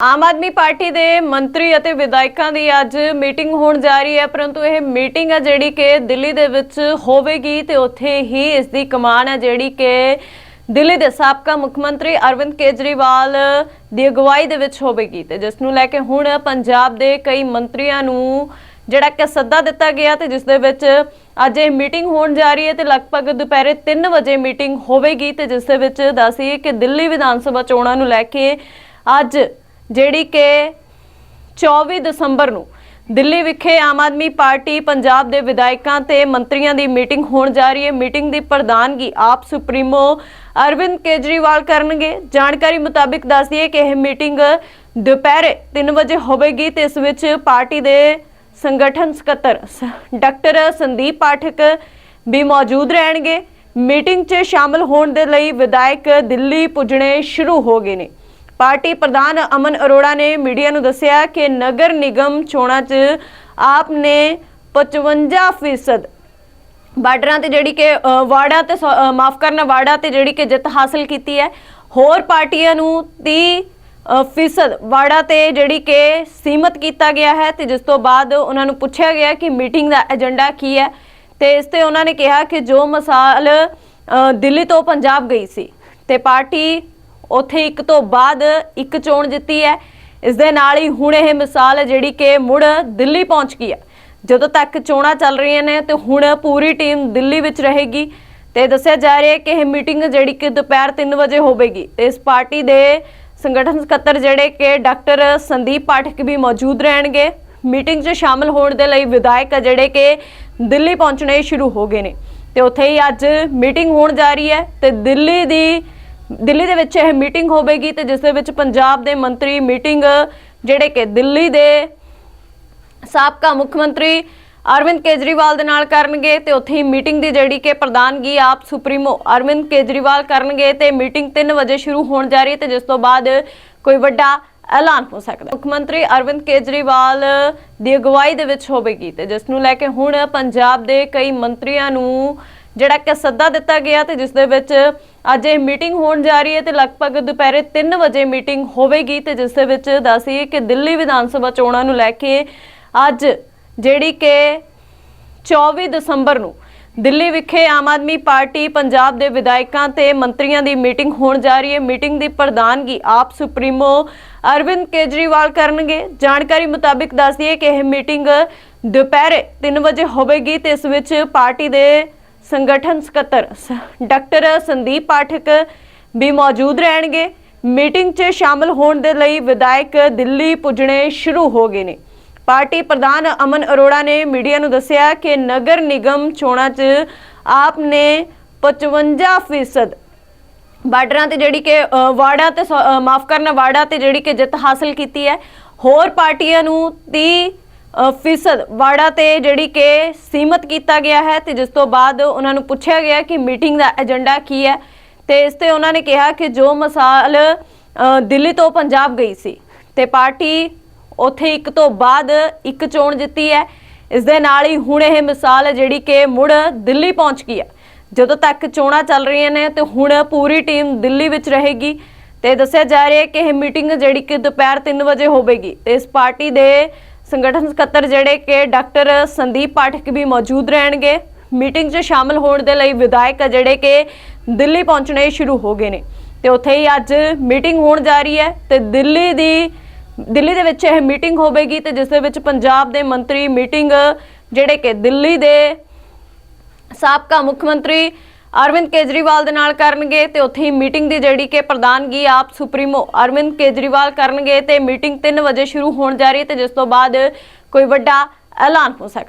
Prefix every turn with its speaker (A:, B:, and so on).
A: Aam Aadmi party ਦੇ ਮੰਤਰੀ ਅਤੇ ਵਿਧਾਇਕਾਂ ਦੀ ਅੱਜ ਮੀਟਿੰਗ ਹੋਣ ਜਾ ਰਹੀ ਹੈ, ਪਰੰਤੂ ਇਹ ਮੀਟਿੰਗ ਹੈ ਜਿਹੜੀ ਕਿ ਦਿੱਲੀ ਦੇ ਵਿੱਚ ਹੋਵੇਗੀ ਤੇ ਉੱਥੇ ਹੀ ਇਸ ਦੀ ਕਮਾਨ ਹੈ ਜਿਹੜੀ ਕਿ ਦਿੱਲੀ ਦੇ ਸਾਬਕਾ ਮੁੱਖ ਮੰਤਰੀ ਅਰਵਿੰਦ ਕੇਜਰੀਵਾਲ ਦੀ ਅਗਵਾਈ ਦੇ ਵਿੱਚ ਹੋਵੇਗੀ ਤੇ ਜਿਸ ਨੂੰ ਲੈ ਕੇ ਹੁਣ ਪੰਜਾਬ ਦੇ ਕਈ ਮੰਤਰੀਆਂ ਨੂੰ ਜਿਹੜਾ ਕਿ ਸੱਦਾ ਦਿੱਤਾ ਗਿਆ ਤੇ ਜਿਸ ਦੇ ਵਿੱਚ ਅੱਜ ਇਹ ਮੀਟਿੰਗ ਹੋਣ ਜਾ ਰਹੀ ਹੈ ਤੇ ਲਗਭਗ ਦੁਪਹਿਰੇ 3 ਵਜੇ ਮੀਟਿੰਗ ਹੋਵੇਗੀ ਤੇ ਜਿਸ ਦੇ ਵਿੱਚ ਦੱਸੀਏ ਕਿ ਦਿੱਲੀ ਵਿਧਾਨ ਸਭਾ ਚੋਣਾਂ ਨੂੰ ਲੈ ਕੇ ਅੱਜ ਜਿਹੜੀ ਕਿ 24 ਦਸੰਬਰ ਨੂੰ ਦਿੱਲੀ ਵਿਖੇ ਆਮ ਆਦਮੀ ਪਾਰਟੀ ਪੰਜਾਬ ਦੇ ਵਿਧਾਇਕਾਂ ਤੇ ਮੰਤਰੀਆਂ ਦੀ ਮੀਟਿੰਗ ਹੋਣ ਜਾ ਰਹੀ ਹੈ। ਮੀਟਿੰਗ ਦੀ ਪ੍ਰਧਾਨਗੀ ਆਪ ਸੁਪਰੀਮੋ ਅਰਵਿੰਦ ਕੇਜਰੀਵਾਲ ਕਰਨਗੇ। ਜਾਣਕਾਰੀ ਮੁਤਾਬਿਕ ਦੱਸਦੀ ਹੈ ਕਿ ਇਹ ਮੀਟਿੰਗ ਦੁਪਹਿਰੇ 3 ਵਜੇ ਹੋਵੇਗੀ ਤੇ ਇਸ ਵਿੱਚ ਪਾਰਟੀ ਦੇ ਸੰਗਠਨ ਸਕੱਤਰ ਸ- ਡਾਕਟਰ ਸੰਦੀਪ ਪਾਠਕ ਵੀ ਮੌਜੂਦ ਰਹਿਣਗੇ। ਮੀਟਿੰਗ 'ਚ ਸ਼ਾਮਲ ਹੋਣ ਦੇ ਲਈ ਵਿਧਾਇਕ ਦਿੱਲੀ ਪੁੱਜਣੇ ਸ਼ੁਰੂ ਹੋ ਗਏ ਨੇ। ਪਾਰਟੀ ਪ੍ਰਧਾਨ ਅਮਨ ਅਰੋੜਾ ਨੇ ਮੀਡੀਆ ਨੂੰ ਦੱਸਿਆ ਕਿ ਨਗਰ ਨਿਗਮ ਚੋਣਾਂ 'ਚ ਆਪ ਨੇ 55% ਬਾਰਡਰਾਂ ਤੇ ਜਿਹੜੀ ਕਿ ਅ, ਵਾਰਡਾਂ ਤੇ ਸੌ- ਮਾਫ ਕਰਨਾ ਵਾਰਡਾਂ ਤੇ ਜਿਹੜੀ ਕਿ ਜਿੱਤ ਹਾਸਲ ਕੀਤੀ ਹੈ। ਹੋਰ ਪਾਰਟੀਆਂ ਨੂੰ 30 ਫੀਸਦ ਵਾਰਡਾਂ ਤੇ ਜਿਹੜੀ ਕਿ ਸੀਮਤ ਕੀਤਾ ਗਿਆ ਹੈ ਤੇ ਜਿਸ ਤੋਂ ਬਾਅਦ ਉਹਨਾਂ ਨੂੰ ਪੁੱਛਿਆ ਗਿਆ ਕਿ ਮੀਟਿੰਗ ਦਾ ਏਜੰਡਾ ਕੀ ਹੈ ਤੇ ਇਸ ਤੇ ਉਹਨਾਂ ਨੇ ਕਿਹਾ ਕਿ ਜੋ ਮਿਸਾਲ ਦਿੱਲੀ ਤੋਂ ਪੰਜਾਬ ਗਈ ਸੀ ਤੇ ਪਾਰਟੀ ਉੱਥੇ ਇੱਕ ਤੋਂ ਬਾਅਦ ਇੱਕ ਚੋਣ ਜਿੱਤੀ ਹੈ। ਇਸ ਦੇ ਨਾਲ ਹੀ ਹੁਣ ਇਹ ਮਿਸਾਲ ਹੈ ਜਿਹੜੀ ਕਿ ਮੁੜ ਦਿੱਲੀ ਪਹੁੰਚ ਗਈ ਹੈ। ਜਦੋਂ ਤੱਕ ਚੋਣਾਂ ਚੱਲ ਰਹੀਆਂ ਨੇ ਤੇ ਹੁਣ ਪੂਰੀ ਟੀਮ ਦਿੱਲੀ ਵਿੱਚ ਰਹੇਗੀ ਤੇ ਦੱਸਿਆ ਜਾ ਰਿਹਾ ਹੈ ਕਿ ਇਹ ਮੀਟਿੰਗ ਜਿਹੜੀ ਕਿ ਦੁਪਹਿਰ 3 ਵਜੇ ਹੋਵੇਗੀ। ਤੇ ਇਸ ਪਾਰਟੀ ਦੇ ਸੰਗਠਨ ਸਕੱਤਰ ਜਿਹੜੇ ਕਿ ਡਾਕਟਰ ਸੰਦੀਪ ਪਾਠਕ ਵੀ ਮੌਜੂਦ ਰਹਿਣਗੇ। ਮੀਟਿੰਗ 'ਚ ਸ਼ਾਮਲ ਹੋਣ ਦੇ ਲਈ ਵਿਧਾਇਕ ਜਿਹੜੇ ਕਿ ਦਿੱਲੀ ਪਹੁੰਚਣੇ ਸ਼ੁਰੂ ਹੋ ਗਏ ਨੇ। ਤੇ ਉੱਥੇ ਹੀ ਅੱਜ ਮੀਟਿੰਗ ਹੋਣ ਜਾ ਰਹੀ ਹੈ ਤੇ ਦਿੱਲੀ ਦੀ ਦਿੱਲੀ ਦੇ ਵਿੱਚ ਇਹ ਮੀਟਿੰਗ ਹੋਵੇਗੀ ਤੇ ਜਿਸ ਦੇ ਵਿੱਚ ਪੰਜਾਬ ਦੇ ਮੰਤਰੀ ਮੀਟਿੰਗ, ਜਿਹੜੇ ਕਿ ਦਿੱਲੀ ਦੇ ਸਾਬਕਾ ਮੁੱਖ ਮੰਤਰੀ ਅਰਵਿੰਦ ਕੇਜਰੀਵਾਲ ਦੇ ਨਾਲ ਕਰਨਗੇ ਤੇ ਉੱਥੇ ਹੀ ਮੀਟਿੰਗ ਦੀ ਜਿਹੜੀ ਕਿ ਪ੍ਰਧਾਨਗੀ ਆਪ ਸੁਪਰੀਮੋ ਅਰਵਿੰਦ ਕੇਜਰੀਵਾਲ ਕਰਨਗੇ ਤੇ ਮੀਟਿੰਗ 3 ਵਜੇ ਸ਼ੁਰੂ ਹੋਣ ਜਾ ਰਹੀ ਹੈ ਤੇ ਜਿਸ ਤੋਂ ਬਾਅਦ ਕੋਈ ਵੱਡਾ ਐਲਾਨ ਹੋ ਸਕਦਾ ਮੁੱਖ ਮੰਤਰੀ ਅਰਵਿੰਦ ਕੇਜਰੀਵਾਲ ਦੀ ਅਗਵਾਈ ਦੇ ਵਿੱਚ ਹੋਵੇਗੀ ਤੇ ਜਿਸ ਨੂੰ ਲੈ ਕੇ ਹੁਣ ਪੰਜਾਬ ਦੇ ਕਈ ਮੰਤਰੀਆਂ ਨੂੰ ਜਿਹੜਾ ਕਿ ਸੱਦਾ ਦਿੱਤਾ ਗਿਆ ਤੇ ਜਿਸ ਦੇ ਵਿੱਚ ਅੱਜ ਇਹ ਮੀਟਿੰਗ ਹੋਣ ਜਾ ਰਹੀ ਹੈ ਤੇ ਲਗਭਗ ਦੁਪਹਿਰੇ 3 ਵਜੇ ਮੀਟਿੰਗ ਹੋਵੇਗੀ ਤੇ ਜਿਸ ਦੇ ਵਿੱਚ ਦੱਸੀਏ ਕਿ ਦਿੱਲੀ ਵਿਧਾਨ ਸਭਾ ਚੋਣਾਂ ਨੂੰ ਲੈ ਕੇ ਅੱਜ ਜਿਹੜੀ ਕਿ 24 ਦਸੰਬਰ ਨੂੰ ਦਿੱਲੀ ਵਿਖੇ ਆਮ ਆਦਮੀ ਪਾਰਟੀ, ਪੰਜਾਬ ਦੇ ਵਿਧਾਇਕਾਂ ਤੇ ਮੰਤਰੀਆਂ ਦੀ ਮੀਟਿੰਗ ਹੋਣ ਜਾ ਰਹੀ ਹੈ। ਮੀਟਿੰਗ ਦੀ ਪ੍ਰਧਾਨਗੀ ਆਪ ਸੁਪਰੀਮੋ ਅਰਵਿੰਦ ਕੇਜਰੀਵਾਲ ਕਰਨਗੇ। ਜਾਣਕਾਰੀ ਮੁਤਾਬਿਕ ਦੱਸਦੀ ਹੈ ਕਿ ਇਹ ਮੀਟਿੰਗ ਦੁਪਹਿਰੇ 3 ਵਜੇ ਹੋਵੇਗੀ ਤੇ ਇਸ ਵਿੱਚ ਪਾਰਟੀ ਦੇ ਸੰਗਠਨ ਸਕੱਤਰ ਸ- ਡਾਕਟਰ ਸੰਦੀਪ ਪਾਠਕ ਵੀ ਮੌਜੂਦ ਰਹਿਣਗੇ। ਮੀਟਿੰਗ 'ਚ ਸ਼ਾਮਲ ਹੋਣ ਦੇ ਲਈ ਵਿਧਾਇਕ ਦਿੱਲੀ ਪੁੱਜਣੇ ਸ਼ੁਰੂ ਹੋ ਗਏ ਨੇ। ਪਾਰਟੀ ਪ੍ਰਧਾਨ ਅਮਨ ਅਰੋੜਾ ਨੇ ਮੀਡੀਆ ਨੂੰ ਦੱਸਿਆ ਕਿ ਨਗਰ ਨਿਗਮ ਚੋਣਾਂ 'ਚ ਆਪ ਨੇ 55% ਬਾਰਡਰਾਂ ਤੇ ਜਿਹੜੀ ਕਿ ਅ, ਵਾਰਡਾਂ ਤੇ ਸੌ- ਮਾਫ ਕਰਨਾ ਵਾਰਡਾਂ ਤੇ ਜਿਹੜੀ ਕਿ ਜਿੱਤ ਹਾਸਲ ਕੀਤੀ ਹੈ। ਹੋਰ ਪਾਰਟੀਆਂ ਨੂੰ 30 ਫੀਸਦ ਵਾੜਾ ਤੇ ਜਿਹੜੀ ਕਿ ਸੀਮਤ ਕੀਤਾ ਗਿਆ ਹੈ ਤੇ ਜਿਸ ਤੋਂ ਬਾਅਦ ਉਹਨਾਂ ਨੂੰ ਪੁੱਛਿਆ ਗਿਆ ਕਿ ਮੀਟਿੰਗ ਦਾ ਏਜੰਡਾ ਕੀ ਹੈ ਤੇ ਇਸ ਤੇ ਉਹਨਾਂ ਨੇ ਕਿਹਾ ਕਿ ਜੋ ਮਿਸਾਲ ਦਿੱਲੀ ਤੋਂ ਪੰਜਾਬ ਗਈ ਸੀ ਤੇ ਪਾਰਟੀ ਉੱਥੇ ਇੱਕ ਤੋਂ ਬਾਅਦ ਇੱਕ ਚੋਣ ਜਿੱਤੀ ਹੈ। ਇਸ ਦੇ ਨਾਲ ਹੀ ਹੁਣ ਇਹ ਮਿਸਾਲ ਜਿਹੜੀ ਕਿ ਮੁੜ ਦਿੱਲੀ ਪਹੁੰਚ ਗਈ ਹੈ। ਜਦੋਂ ਤੱਕ ਚੋਣਾਂ ਚੱਲ ਰਹੀਆਂ ਨੇ ਤੇ ਹੁਣ ਪੂਰੀ ਟੀਮ ਦਿੱਲੀ ਵਿੱਚ ਰਹੇਗੀ ਤੇ ਦੱਸਿਆ ਜਾ ਰਿਹਾ ਹੈ ਕਿ ਇਹ ਮੀਟਿੰਗ ਜਿਹੜੀ ਕਿ ਦੁਪਹਿਰ 3 ਵਜੇ ਹੋਵੇਗੀ ਤੇ ਇਸ ਪਾਰਟੀ ਦੇ ਸੰਗਠਨ ਸਕੱਤਰ ਜਿਹੜੇ ਕਿ ਡਾਕਟਰ ਸੰਦੀਪ ਪਾਠਕ ਵੀ ਮੌਜੂਦ ਰਹਿਣਗੇ। ਮੀਟਿੰਗ 'ਚ ਸ਼ਾਮਲ ਹੋਣ ਦੇ ਲਈ ਵਿਧਾਇਕ ਜਿਹੜੇ ਕਿ ਦਿੱਲੀ ਪਹੁੰਚਣੇ ਸ਼ੁਰੂ ਹੋ ਗਏ ਨੇ। ਤੇ ਉੱਥੇ ਹੀ ਅੱਜ ਮੀਟਿੰਗ ਹੋਣ ਜਾ ਰਹੀ ਹੈ ਤੇ ਦਿੱਲੀ ਦੀ, ਦਿੱਲੀ ਦੇ ਵਿੱਚ ਇਹ ਮੀਟਿੰਗ ਹੋਵੇਗੀ ਤੇ ਜਿਸ ਦੇ ਵਿੱਚ ਪੰਜਾਬ ਦੇ ਮੰਤਰੀ ਮੀਟਿੰਗ ਜਿਹੜੇ ਕਿ ਦਿੱਲੀ ਦੇ ਸਾਬਕਾ ਮੁੱਖ ਮੰਤਰੀ ਅਰਵਿੰਦ ਕੇਜਰੀਵਾਲ ਦੇ ਨਾਲ ਕਰਨਗੇ ਤੇ ਉੱਥੇ ਹੀ ਮੀਟਿੰਗ ਦੀ ਜਿਹੜੀ ਕਿ ਪ੍ਰਧਾਨਗੀ ਆਪ ਸੁਪਰੀਮੋ ਅਰਵਿੰਦ ਕੇਜਰੀਵਾਲ ਕਰਨਗੇ ਤੇ ਮੀਟਿੰਗ 3 ਵਜੇ ਸ਼ੁਰੂ ਹੋਣ ਜਾ ਰਹੀ ਹੈ ਤੇ ਜਿਸ ਤੋਂ ਬਾਅਦ ਕੋਈ ਵੱਡਾ ਐਲਾਨ ਹੋ ਸਕਦਾ